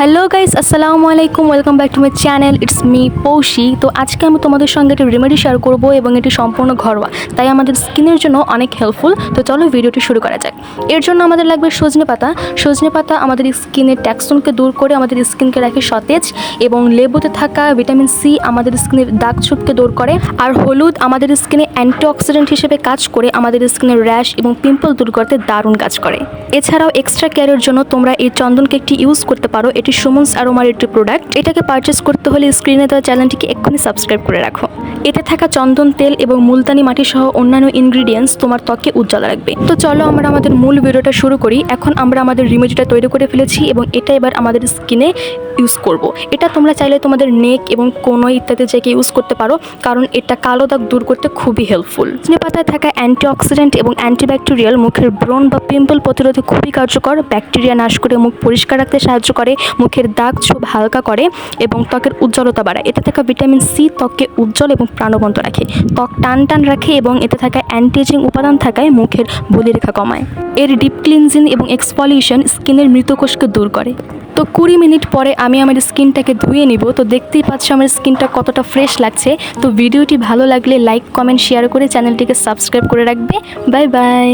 Hello guys আসসালামু আলাইকুম welcome back to my channel it's me Poushi তো আজকে আমি তোমাদের সঙ্গে একটি রেমেডি শেয়ার করব এবং এটি সম্পূর্ণ ঘরোয়া। তাই আমাদের স্কিনের জন্য অনেক হেল্পফুল তো চলো ভিডিওটি শুরু করা যাক। এর জন্য আমাদের লাগবে সজনে পাতা। সজনে পাতা আমাদের স্কিনের ট্যাক্সনকে দূর করে আমাদের স্কিনকে রাখে সতেজ এবং লেবুতে থাকা ভিটামিন সি আমাদের স্কিনের দাগ ছোপকে দূর করে। আর হলুদ আমাদের স্কিনে অ্যান্টিঅক্সিডেন্ট হিসেবে কাজ করে আমাদের স্কিনের র্যাশ এবং পিম্পল দূর করতে দারুণ কাজ করে। এছাড়াও এক্সট্রা কেয়ারের জন্য তোমরা এই চন্দনকে একটি ইউজ করতে পারো। এটি সুমন্স আরোমার একটি প্রোডাক্ট এটাকে পারচেস করতে হলে স্ক্রিনে দেওয়া চ্যানেলটিকে এক্ষুনি সাবস্ক্রাইব করে রাখো। এতে থাকা চন্দন তেল এবং মুলতানি মাটি সহ অন্যান্য ইনগ্রিডিয়েন্টস তোমার ত্বকে উজ্জ্বল রাখবে। তো চলো আমরা আমাদের মূল ভিডিওটা শুরু করি। এখন আমরা আমাদের রিমেডিটা তৈরি করে ফেলেছি এবং এটা এবার আমাদের স্কিনে ইউজ করব। এটা তোমরা চাইলে তোমাদের নেক এবং কোনো ইত্যাদি জায়গায় ইউজ করতে পারো, কারণ এটা কালো দাগ দূর করতে খুবই হেল্পফুল চিনে পাতায় থাকা অ্যান্টিঅক্সিডেন্ট এবং অ্যান্টিব্যাকটেরিয়াল মুখের ব্রণ বা পিম্পল প্রতিরোধে খুবই কার্যকর। ব্যাকটেরিয়া নাশ করে মুখ পরিষ্কার রাখতে সাহায্য করে, মুখের দাগ ছোপ হালকা করে এবং ত্বকের উজ্জ্বলতা বাড়ায়। এতে থাকা ভিটামিন সি ত্বককে উজ্জ্বল এবং প্রাণবন্ত রাখে। ত্বক টান টান রাখে এবং এতে থাকা অ্যান্টিজিং উপাদান থাকায় মুখের বলিরেখা কমায়। এর ডিপ ক্লিনজিং এবং এক্সপলিউশন স্কিনের মৃতকোষকে দূর করে। তো কুড়ি মিনিট পরে আমি আমার স্কিনটাকে ধুয়ে নিব। তো দেখতেই পাচ্ছ আমার স্কিনটা কতটা ফ্রেশ লাগছে। তো ভিডিওটি ভালো লাগলে লাইক, কমেন্ট শেয়ার করে চ্যানেলটিকে সাবস্ক্রাইব করে রাখবে। Bye bye.